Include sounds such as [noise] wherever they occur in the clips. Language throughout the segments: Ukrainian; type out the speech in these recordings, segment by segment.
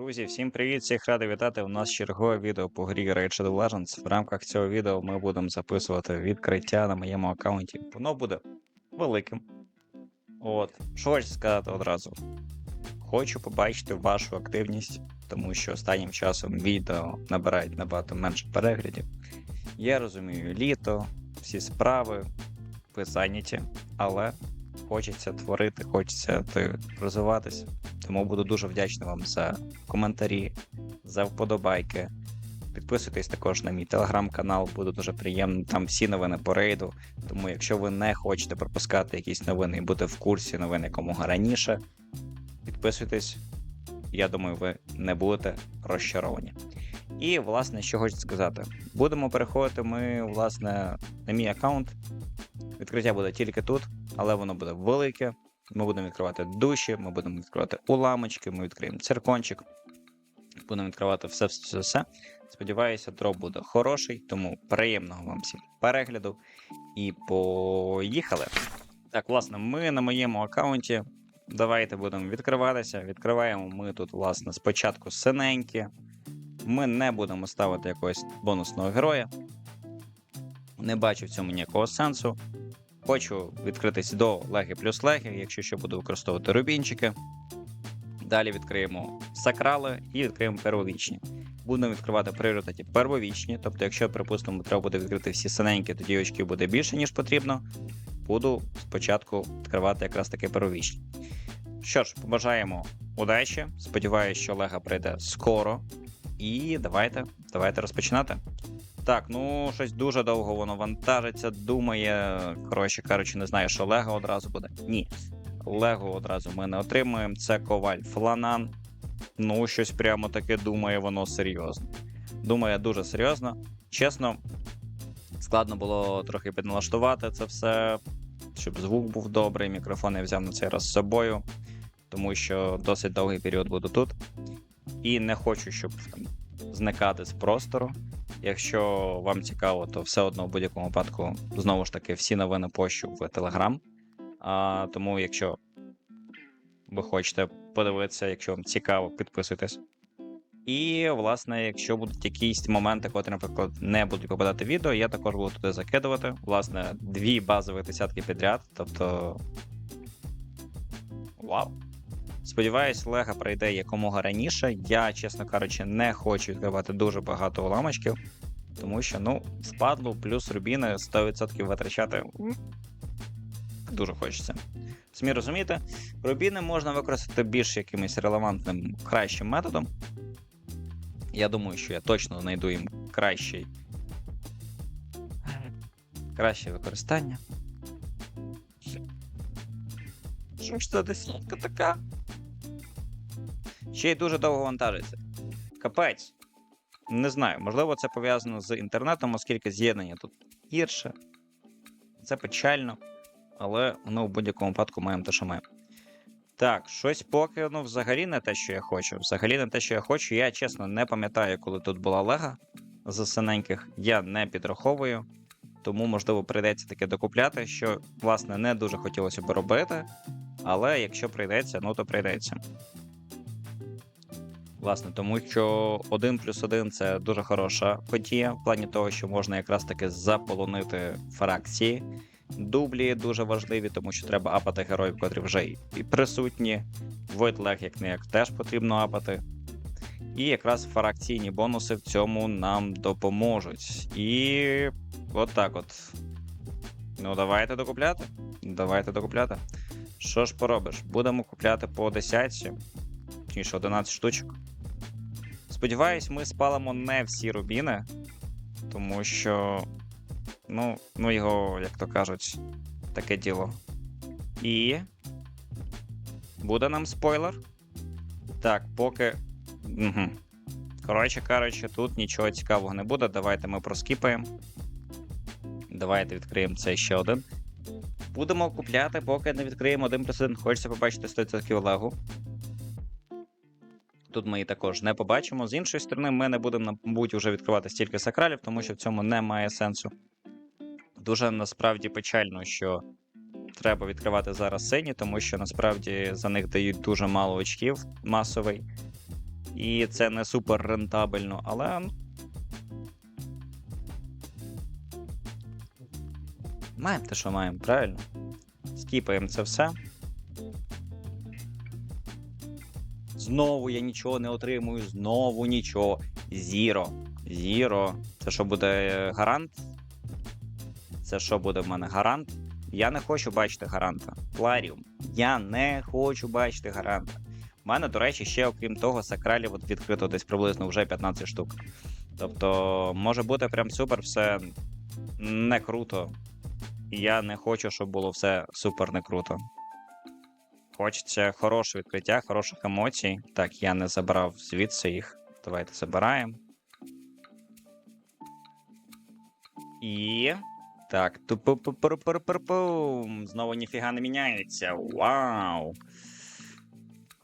Друзі, всім привіт! Всіх радий вітати. У нас чергове відео по грі Raid Shadow Legends. В рамках цього відео ми будемо записувати відкриття на моєму аккаунті. Воно буде великим. От, що хочу сказати одразу. Хочу побачити вашу активність, тому що останнім часом відео набирають набагато менше переглядів. Я розумію, літо, всі справи, ви зайняті, але хочеться творити, хочеться розвиватися. Тому буду дуже вдячний вам за коментарі, за вподобайки. Підписуйтесь також на мій телеграм-канал, буде дуже приємно. Там всі новини по рейду. Тому, якщо ви не хочете пропускати якісь новини і бути в курсі новин якомога раніше, підписуйтесь. Я думаю, ви не будете розчаровані. І, власне, що хочу сказати: будемо переходити ми, власне, на мій аккаунт. Відкриття буде тільки тут, але воно буде велике. Ми будемо відкривати душі, ми будемо відкривати уламочки, ми відкриємо циркончик. Будемо відкривати все, все, все. Сподіваюся, дроп буде хороший, тому приємного вам всім перегляду. І поїхали. Так, власне, ми на моєму аккаунті. Давайте будемо відкриватися. Відкриваємо ми тут, власне, спочатку синенькі. Ми не будемо ставити якогось бонусного героя. Не бачу в цьому ніякого сенсу. Хочу відкритись до леги плюс леги, якщо що буду використовувати рубінчики. Далі відкриємо сакрали і відкриємо первовічні. Будемо відкривати пріоритеті первовічні, тобто, якщо, припустимо, треба буде відкрити всі синенькі, тоді очків буде більше, ніж потрібно. Буду спочатку відкривати якраз таки первовічні. Що ж, побажаємо удачі. Сподіваюся, що Лега прийде скоро. І давайте, давайте розпочинати. Так, ну щось дуже довго воно вантажиться, думає. Коротше кажучи, не знаю, що Лего одразу буде. Ні. Лего одразу ми не отримуємо. Це коваль фланан. Ну, щось прямо таке думає, воно серйозно. Думає дуже серйозно. Чесно, складно було трохи підналаштувати це все, щоб звук був добрий. Мікрофон я взяв на цей раз з собою, тому що досить довгий період буду тут. І не хочу, щоб там зникати з простору. Якщо вам цікаво, то все одно в будь-якому випадку знову ж таки всі новини пощу в. А, Тому, якщо ви хочете подивитися, якщо вам цікаво, підписуйтесь. І, власне, якщо будуть якісь моменти, котрі, наприклад, не будуть попадати відео, я також буду туди закидувати. Власне, дві базові десятки підряд. Тобто. Вау! Сподіваюсь, Лега прийде якомога раніше. Я, чесно кажучи, не хочу відкривати дуже багато уламочків, тому що, ну, впадлу плюс рубіни 100% витрачати дуже хочеться. Самі розумієте, рубіни можна використати більш якимось релевантним кращим методом. Я думаю, що я точно знайду їм кращий. Краще використання. Що ж це десятка така? Ще й дуже довго вантажиться. Капець. Не знаю, можливо, це пов'язано з інтернетом, оскільки з'єднання тут гірше. Це печально, але ну, в будь-якому випадку маємо те, що маємо. Так, щось поки ну, взагалі не те, що я хочу. Взагалі не те, що я хочу. Я чесно не пам'ятаю, коли тут була лега з синеньких. Я не підраховую. Тому, можливо, прийдеться таке докупляти, що, власне, не дуже хотілося б робити. Але якщо прийдеться, ну то прийдеться. Власне, тому що 1 плюс 1 це дуже хороша подія, в плані того, що можна якраз таки заполонити фракції. Дублі дуже важливі, тому що треба апати героїв, котрі вже і присутні. Войтлег, як не як теж потрібно апати. І якраз фракційні бонуси в цьому нам допоможуть. І от так от. Ну, давайте докупляти. Давайте докупляти. Що ж поробиш? Будемо купляти по 10, точніше 11 штучок. Сподіваюсь, ми спалимо не всі рубіни, тому що, ну, ну його, як то кажуть, таке діло. І. Буде нам спойлер. Так, поки. Угу. Коротше кажучи, тут нічого цікавого не буде. Давайте ми проскіпаємо. Давайте відкриємо цей ще один. Будемо купляти, поки не відкриємо 1 плюс 1. Хочеться побачити 100% легу. Тут ми її також не побачимо. З іншої сторони, ми не будемо, мабуть, вже відкривати стільки сакралів, тому що в цьому немає сенсу. Дуже насправді печально, що треба відкривати зараз сині, тому що насправді за них дають дуже мало очків масовий. і це не супер рентабельно, але. Маємо те, що маємо, правильно? Скіпаємо це все. Знову я нічого не отримую, знову нічого. Зіро. Зіро. Це що буде е, гарант? Це що буде в мене гарант? Я не хочу бачити гаранта. Пларіум. Я не хочу бачити гаранта. У мене, до речі, ще окрім того, сакралів відкрито десь приблизно вже 15 штук. Тобто, може бути прям супер, все не круто. Я не хочу, щоб було все супер не круто. Хочеться хороше відкриття, хороших емоцій. Так, я не забрав звідси їх. Давайте забираємо. І. Так, тупу-пу-пу-пу-пу-пум. Знову ніфіга не міняється. Вау.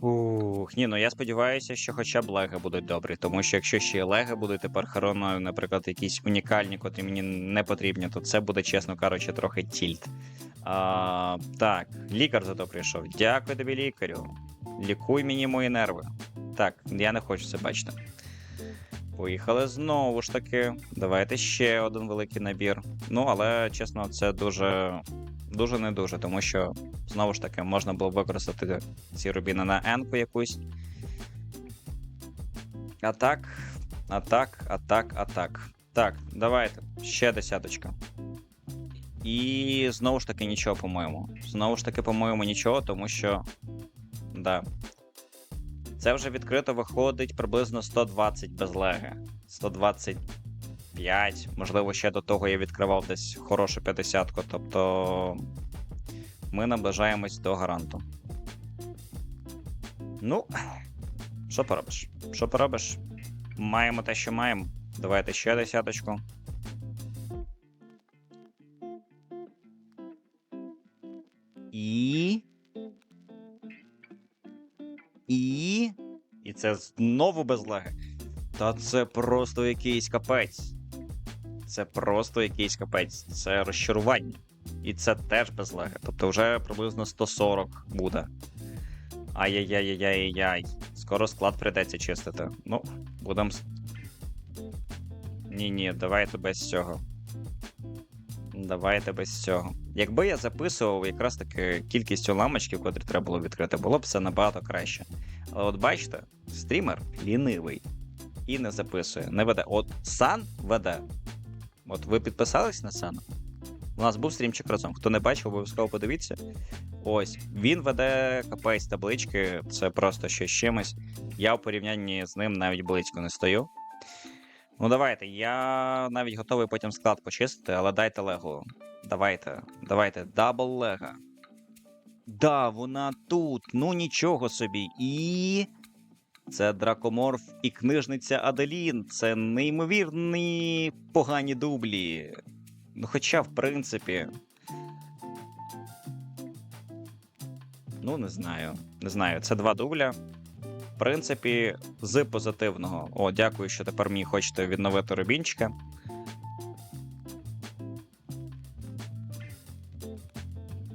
Ух, ні, ну я сподіваюся, що хоча б леги будуть добрі, тому що якщо ще леги будуть тепер хороною, наприклад, якісь унікальні, котрі мені не потрібні, то це буде, чесно кажучи, трохи тільт. А, так, лікар зато прийшов. Дякую тобі, лікарю. Лікуй мені мої нерви. Так, я не хочу це бачити. Поїхали знову ж таки. Давайте ще один великий набір. Ну, але чесно, це дуже дуже не дуже, тому що знову ж таки можна було використати ці рубіни на енку якусь. А так, а так, а так, а так. Так, давайте. Ще десяточка. І знову ж таки нічого, по-моєму. Знову ж таки, по-моєму, нічого, тому що. Да. Це вже відкрито виходить приблизно 120 без леги. 125. Можливо, ще до того я відкривав десь хорошу 50-ку. Тобто ми наближаємось до гаранту. Ну, що поробиш? Що поробиш? Маємо те, що маємо. Давайте ще десяточку. І. І. Це знову без лаги. Та це просто якийсь капець. Це просто якийсь капець. Це розчарування. І це теж без лаги. Тобто вже приблизно 140 буде. Ай-яй-яй-яй-яй-яй. Скоро склад прийдеться чистити. Ну, будемо. Ні-ні, давайте без цього. Давайте без цього. Якби я записував якраз таки кількість уламочків, котрі треба було відкрити, було б все набагато краще. Але от бачите, стрімер лінивий і не записує, не веде. От Сан веде. От ви підписались на Сана? У нас був стрімчик разом. Хто не бачив, обов'язково подивіться. Ось, він веде капець таблички, це просто щось з чимось. Я в порівнянні з ним навіть близько не стою. Ну, давайте. Я навіть готовий потім склад почистити, але дайте легу. Давайте, давайте, дабл лега. Да, вона тут. Ну нічого собі. І. Це Дракоморф і книжниця Аделін. Це неймовірні погані дублі. Ну, хоча, в принципі. Ну, не знаю. Не знаю. Це два дубля. Принципі, з позитивного. О, дякую, що тепер мені хочете відновити рубінчика.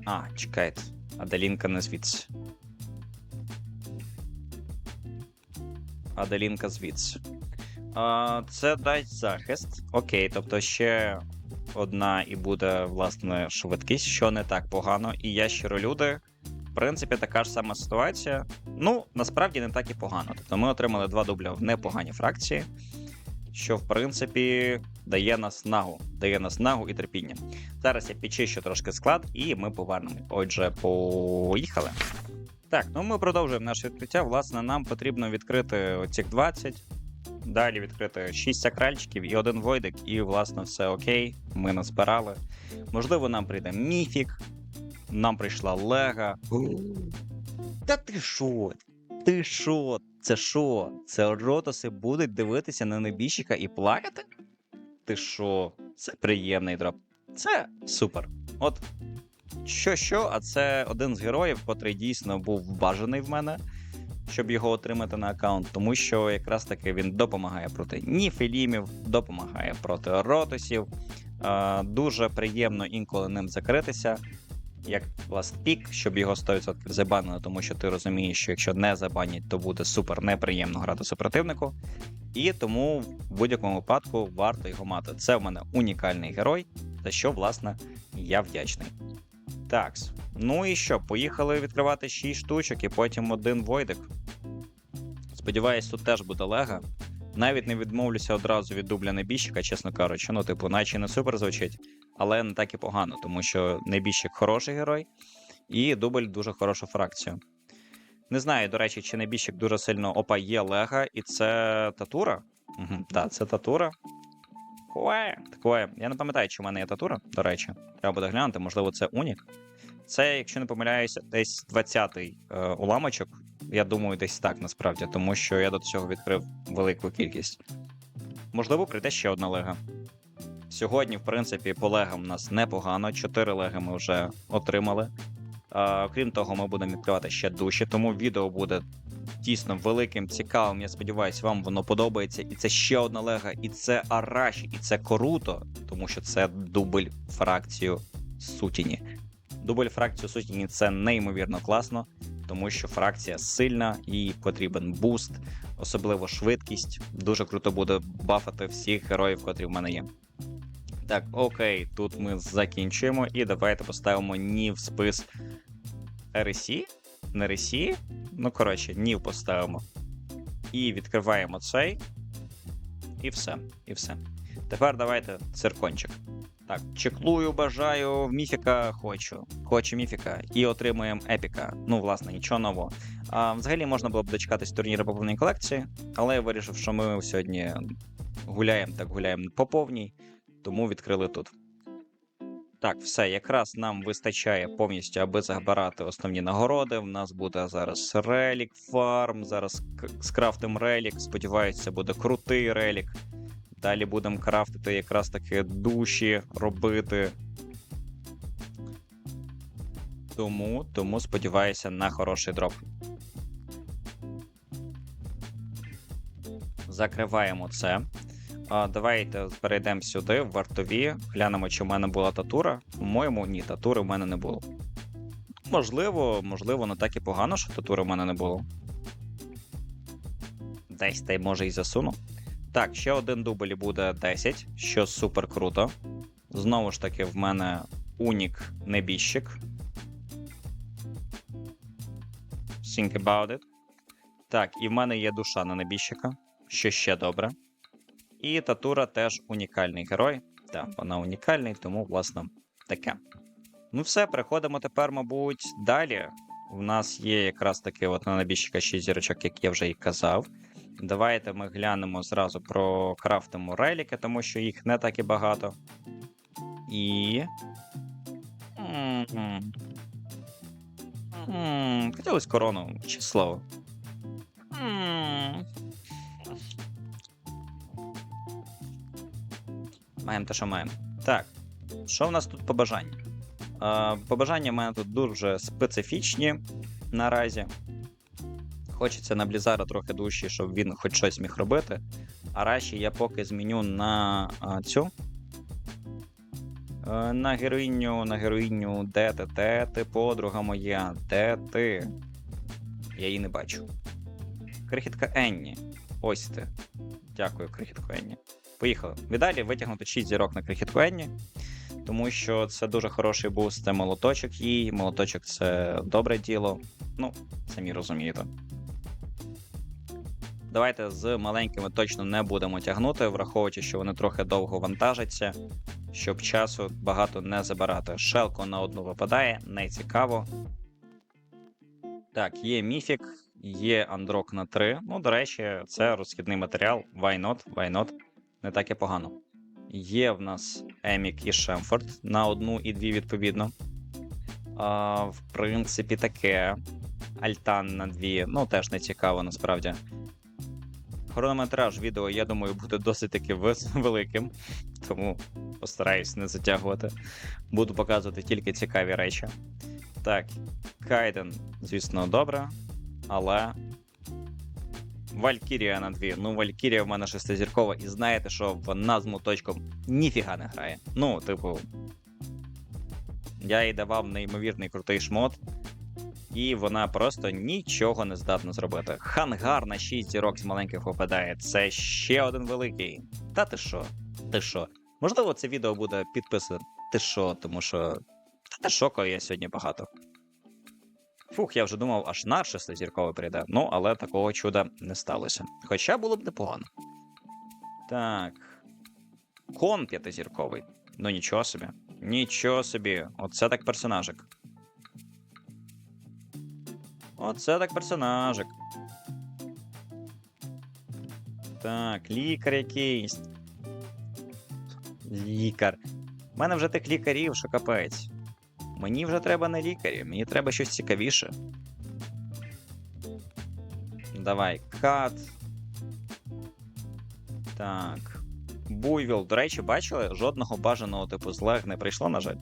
А, чекайте. Аделінка не звідси. Аделінка звідси. А, Це дасть захист. Окей, тобто ще одна і буде, власне, швидкість, що не так погано. І ящеролюди, в принципі, така ж сама ситуація. Ну, насправді не так і погано. Тобто ми отримали два дубля в непоганій фракції, що, в принципі, дає нас нагу, дає нас нагу і терпіння. Зараз я підчищу трошки склад, і ми повернемо. Отже, поїхали. Так, ну ми продовжуємо наше відкриття. Власне, нам потрібно відкрити оцих 20. Далі відкрити 6 сакральчиків і один войдик, і, власне, все окей. Ми назбирали. Можливо, нам прийде міфік, нам прийшла Лега. Та ти що? Ти що? Це що? Це ротоси будуть дивитися на небіжчика і плакати? Ти що? Це приємний дроп. Це супер. От що, що, а це один з героїв, котрий дійсно був бажаний в мене, щоб його отримати на аккаунт, тому що якраз таки він допомагає проти ніфілімів, допомагає проти ротосів. Дуже приємно інколи ним закритися. Як ластпік, щоб його 100% забанили, тому що ти розумієш, що якщо не забанять, то буде супер неприємно грати супротивнику. І тому в будь-якому випадку варто його мати. Це в мене унікальний герой, за що, власне, я вдячний. Такс. Ну і що, поїхали відкривати 6 штучок і потім один Войдик. Сподіваюсь, тут теж буде лега. Навіть не відмовлюся одразу від дубля небіжчика, чесно кажучи. Ну, типу, наче не супер звучить, але не так і погано, тому що небіжчик хороший герой, і дубль дуже хорошу фракцію. Не знаю, до речі, чи небіжчик дуже сильно опа є лега, і це татура. Угу, Так, це татура. Куе. Такое. Я не пам'ятаю, чи в мене є татура, до речі. Треба буде глянути, можливо, це унік. Це, якщо не помиляюся, десь 20-й е, уламочок. Я думаю, десь так насправді, тому що я до цього відкрив велику кількість. Можливо, прийде ще одна лега. Сьогодні, в принципі, по легам у нас непогано. Чотири леги ми вже отримали. А, крім того, ми будемо відкривати ще душі, тому відео буде дійсно великим, цікавим. Я сподіваюся, вам воно подобається. І це ще одна лега, і це Араші, і це круто, тому що це дубль фракцію Сутіні. Дубль фракцію Сутіні це неймовірно класно, тому що фракція сильна, їй потрібен буст, особливо швидкість. Дуже круто буде бафати всіх героїв, котрі в мене є. Так, окей, тут ми закінчуємо, і давайте поставимо ні в спис RSI? Не RSI? Ну, коротше, нів поставимо. І відкриваємо цей. І все. І все. Тепер давайте циркончик. Так, чеклую, бажаю, міфіка хочу. Хочу міфіка. І отримуємо епіка. Ну, власне, нічого нового. А, взагалі можна було б дочекатись турніру по повній колекції, але я вирішив, що ми сьогодні гуляємо так гуляємо по повній, тому відкрили тут. Так, все, якраз нам вистачає повністю, аби забирати основні нагороди. В нас буде зараз релік фарм. Зараз скрафтим релік. Сподіваюся, буде крутий релік. Далі будемо крафтити якраз таки душі робити. Тому, тому сподіваюся на хороший дроп. Закриваємо це. Давайте перейдемо сюди, в вартові, глянемо, чи в мене була татура. По-моєму, ні, татури в мене не було. Можливо, можливо, не так і погано, що татури в мене не було. Десь та й може і засуну. Так, ще один дубль буде 10, що супер круто. Знову ж таки, в мене унік небіжчик. Think about it. Так, і в мене є душа на небіжчика, що ще добре. І Татура теж унікальний герой. Так, вона унікальний, тому, власне, таке. Ну, все, переходимо тепер, мабуть, далі. У нас є якраз таки от на набіжчика 6 зірочок, як я вже і казав. Давайте ми глянемо зразу про крафтимо реліки, тому що їх не так і багато. І. М, Хотілося корону, чи слово. М. Маємо те, що маємо. Так. Що в нас тут по бажанню? Е, побажання в мене тут дуже специфічні наразі. Хочеться на Блізара трохи душі, щоб він хоч щось міг робити. А раші я поки зміню на цю. Е, на героїню, на героїню, де ти, де ти, подруга моя, де ти? Я її не бачу. Крихітка Енні. Ось ти. Дякую, крихітко Енні. Поїхали. Віддалі витягнути 6 зірок на крихітку Енні, тому що це дуже хороший буст, це молоточок їй. Молоточок це добре діло. Ну, самі розумієте. Давайте з маленькими точно не будемо тягнути, враховуючи, що вони трохи довго вантажаться, щоб часу багато не забирати. Шелко на одну випадає, не цікаво. Так, є міфік, є андрок на 3. Ну, до речі, це розхідний матеріал. Why not? Why not? Не так і погано. Є в нас Емік і Шемфорд на одну і дві відповідно. А, в принципі, таке. Альтан на дві. Ну, теж не цікаво насправді. Хронометраж відео, я думаю, буде досить таки [laughs] великим, тому постараюсь не затягувати. Буду показувати тільки цікаві речі. Так, Кайден, звісно, добре, але. Валькірія на дві. Ну, Валькірія в мене шестизіркова, і знаєте, що вона з моточком ніфіга не грає. Ну, типу. Я їй давав неймовірний крутий шмот, і вона просто нічого не здатна зробити. Хангар на 6 зірок з маленьких випадає. Це ще один великий. Та ти що? Ти що? Можливо, це відео буде підписане. Ти що, тому що. Та ти що, коли я сьогодні багато. Фух, я вже думав, аж на шестизірковий прийде. Ну, але такого чуда не сталося. Хоча було б непогано. Так. Кон п'ятизірковий. Ну нічого собі. Нічого собі. Оце так персонажик. Оце так персонажик. Так, лікар якийсь. Лікар. У мене вже тих лікарів, що капець. Мені вже треба не лікарі, мені треба щось цікавіше. Давай, кат. Так. Буйвіл. До речі, бачили, жодного бажаного типу злег не прийшло, на жаль.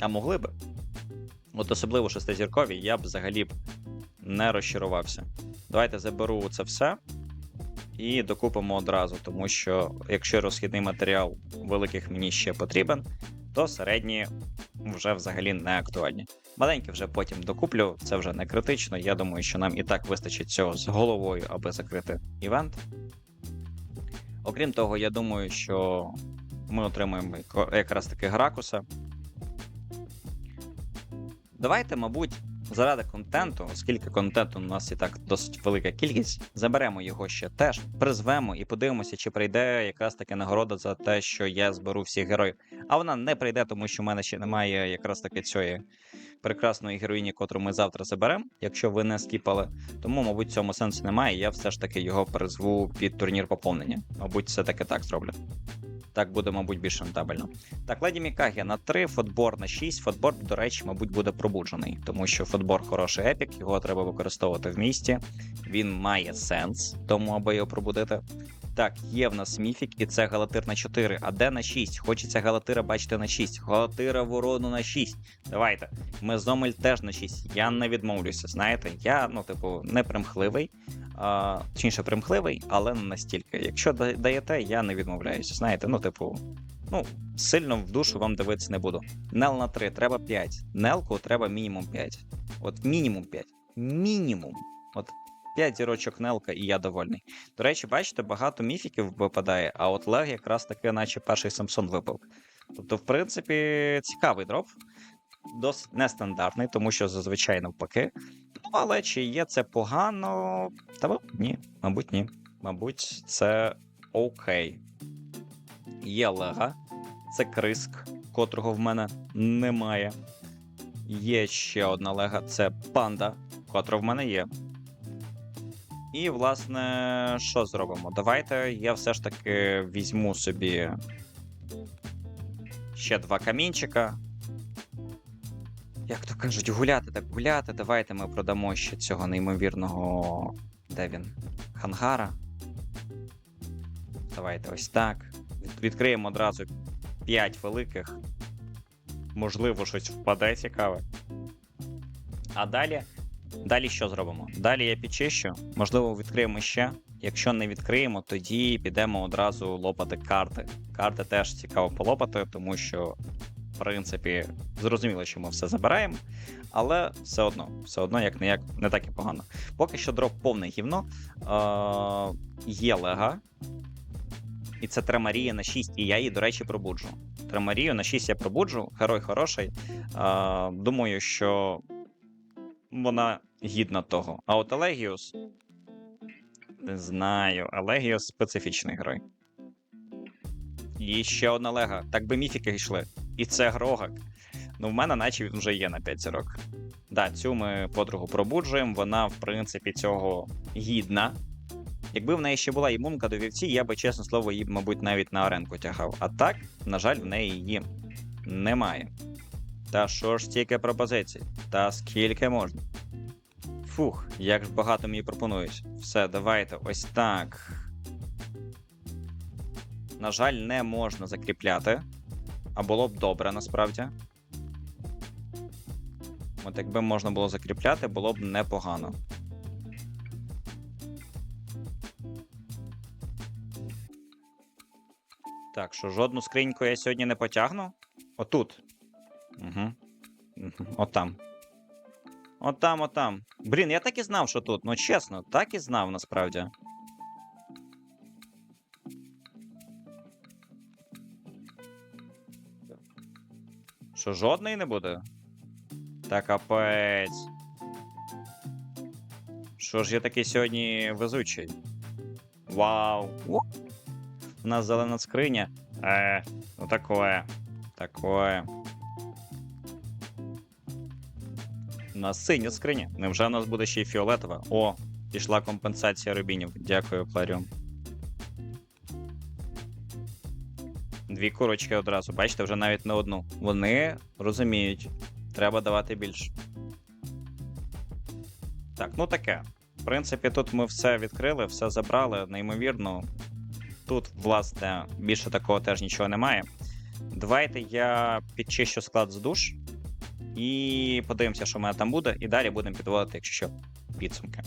А могли би. От особливо шестизіркові, я б взагалі б не розчарувався. Давайте заберу це все і докупимо одразу, тому що якщо розхідний матеріал великих мені ще потрібен, то середні вже взагалі не актуальні. Маленькі вже потім докуплю, це вже не критично. Я думаю, що нам і так вистачить цього з головою, аби закрити івент. Окрім того, я думаю, що ми отримаємо якраз таки Гракуса. Давайте, мабуть, заради контенту, оскільки контенту у нас і так досить велика кількість, заберемо його ще теж, призвемо і подивимося, чи прийде якраз таки нагорода за те, що я зберу всіх героїв. А вона не прийде, тому що в мене ще немає якраз таки цієї прекрасної героїні, котру ми завтра заберемо, якщо ви не скіпали. Тому, мабуть, цьому сенсу немає. Я все ж таки його призву під турнір поповнення. Мабуть, все таки так зроблю. Так буде, мабуть, більш рентабельно. Так, Леді Мікагі на 3, фотбор на 6. Фотбор, до речі, мабуть, буде пробуджений, тому що фотбор хороший епік, його треба використовувати в місті. Він має сенс, тому аби його пробудити. Так, є в нас міфік, і це Галатир на 4. А де на 6? Хочеться Галатира бачити на 6. Галатира ворону на 6. Давайте. Мезомель теж на 6. Я не відмовлюся. Знаєте, я, ну, типу, не примхливий. А, точніше, примхливий, але не настільки. Якщо даєте, я не відмовляюся. Знаєте, ну, типу, ну, сильно в душу вам дивитися не буду. Нел на 3, треба 5. Нелку треба мінімум 5. От мінімум 5. Мінімум. От 5 зірочок Нелка, і я довольний. До речі, бачите, багато міфіків випадає, а от Лег якраз таки, наче перший Самсон випав. Тобто, в принципі, цікавий дроп. Досить нестандартний, тому що зазвичай навпаки. Ну, але чи є це погано? Та ні, мабуть, ні. Мабуть, це окей. Є Лега, це Криск, котрого в мене немає. Є ще одна Лега, це панда, котра в мене є. І, власне, що зробимо? Давайте я все ж таки візьму собі ще два камінчика. Як то кажуть, гуляти так гуляти. Давайте ми продамо ще цього неймовірного. Де він? Хангара. Давайте ось так. Відкриємо одразу 5 великих. Можливо, щось впаде цікаве. А далі. Далі що зробимо? Далі я підчищу. Можливо, відкриємо ще. Якщо не відкриємо, тоді підемо одразу лопати карти. Карти теж цікаво полопати, тому що, в принципі, зрозуміло, що ми все забираємо, але все одно, все одно, як не як не так і погано. Поки що дроп повне гівно. Е- є лега. І це Тремарія на 6, і я її, до речі, пробуджу. Тремарію на 6 я пробуджу, герой хороший. Е- думаю, що вона гідна того. А от Елегіус. Не знаю, Елегіус специфічний герой. І ще одна лега. Так би міфіки йшли. І це Грогак. Ну, в мене, наче він вже є на 5 зірок. Да, цю ми подругу пробуджуємо, вона, в принципі, цього гідна. Якби в неї ще була імунка до вівці, я би, чесне слово, її, мабуть, навіть на аренку тягав. А так, на жаль, в неї її немає. Та що ж тільки пропозицій? Та скільки можна? Фух, як ж багато мені пропонують. Все, давайте, ось так. На жаль, не можна закріпляти. А було б добре насправді. От якби можна було закріпляти, було б непогано. Так, що жодну скриньку я сьогодні не потягну. Отут. Угу. Отам. Отам, отам. Блін, я так і знав, що тут. Ну чесно, так і знав насправді. Що, жодної не буде? Та капець. Що ж я такий сьогодні везучий? Вау! О! У нас зелена скриня. Е, ну такое. Такое. У нас синя скриня. Невже у нас буде ще й фіолетова? О, пішла компенсація рубінів. Дякую, Кларіум. Дві курочки одразу. Бачите, вже навіть не одну. Вони розуміють, треба давати більше. Так, ну таке. В принципі, тут ми все відкрили, все забрали, неймовірно. Тут, власне, більше такого теж нічого немає. Давайте я підчищу склад з душ і подивимося, що в мене там буде, і далі будемо підводити, якщо що, підсумки.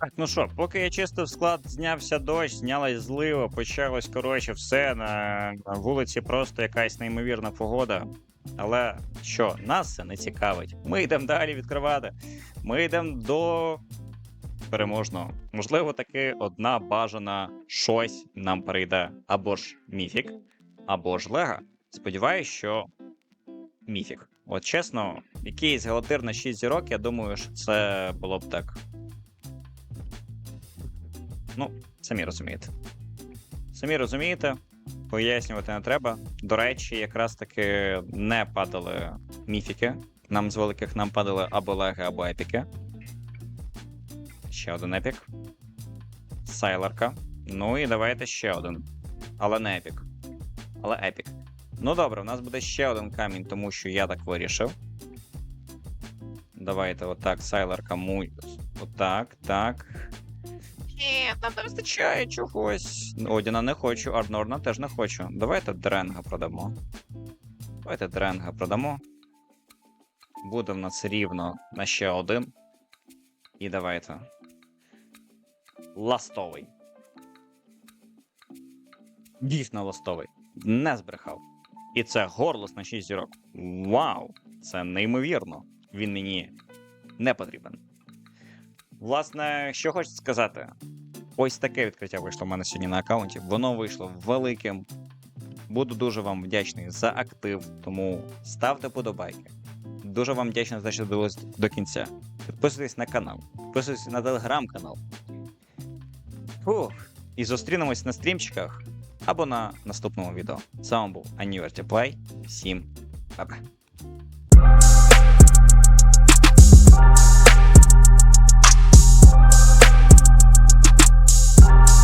Так, ну що, поки я чистив склад, знявся дощ, знялась злива, почалось, коротше, все. На, вулиці просто якась неймовірна погода. Але що, нас це не цікавить. Ми йдемо далі відкривати. Ми йдемо до переможного. Можливо, таки одна бажана щось нам перейде. Або ж міфік, або ж лега. Сподіваюсь, що міфік. От чесно, якийсь галатир на 6 зірок, я думаю, що це було б так. Ну, самі розумієте. Самі розумієте, пояснювати не треба. До речі, якраз таки не падали міфіки. Нам з великих нам падали або леги, або епіки. Ще один епік. Сайларка. Ну і давайте ще один. Але не епік. Але епік. Ну добре, у нас буде ще один камінь, тому що я так вирішив. Давайте отак, Сайларка му. Отак, так. Ні, нам не вистачає чогось. Одіна не хочу, Арнорна теж не хочу. Давайте Дренга продамо. Давайте Дренга продамо. Буде в нас рівно на ще один. І давайте. Ластовий. Дійсно ластовий. Не збрехав. І це горлос на 6 зірок. Вау! Це неймовірно. Він мені не потрібен. Власне, що хочу сказати, ось таке відкриття вийшло в мене сьогодні на аккаунті. Воно вийшло великим. Буду дуже вам вдячний за актив, тому ставте подобайки. Дуже вам вдячний за те, що дивились до кінця. Підписуйтесь на канал, підписуйтесь на телеграм-канал. Фух. І зустрінемось на стрімчиках або на наступному відео. З вами був Аніверті Плей. Всім па-па.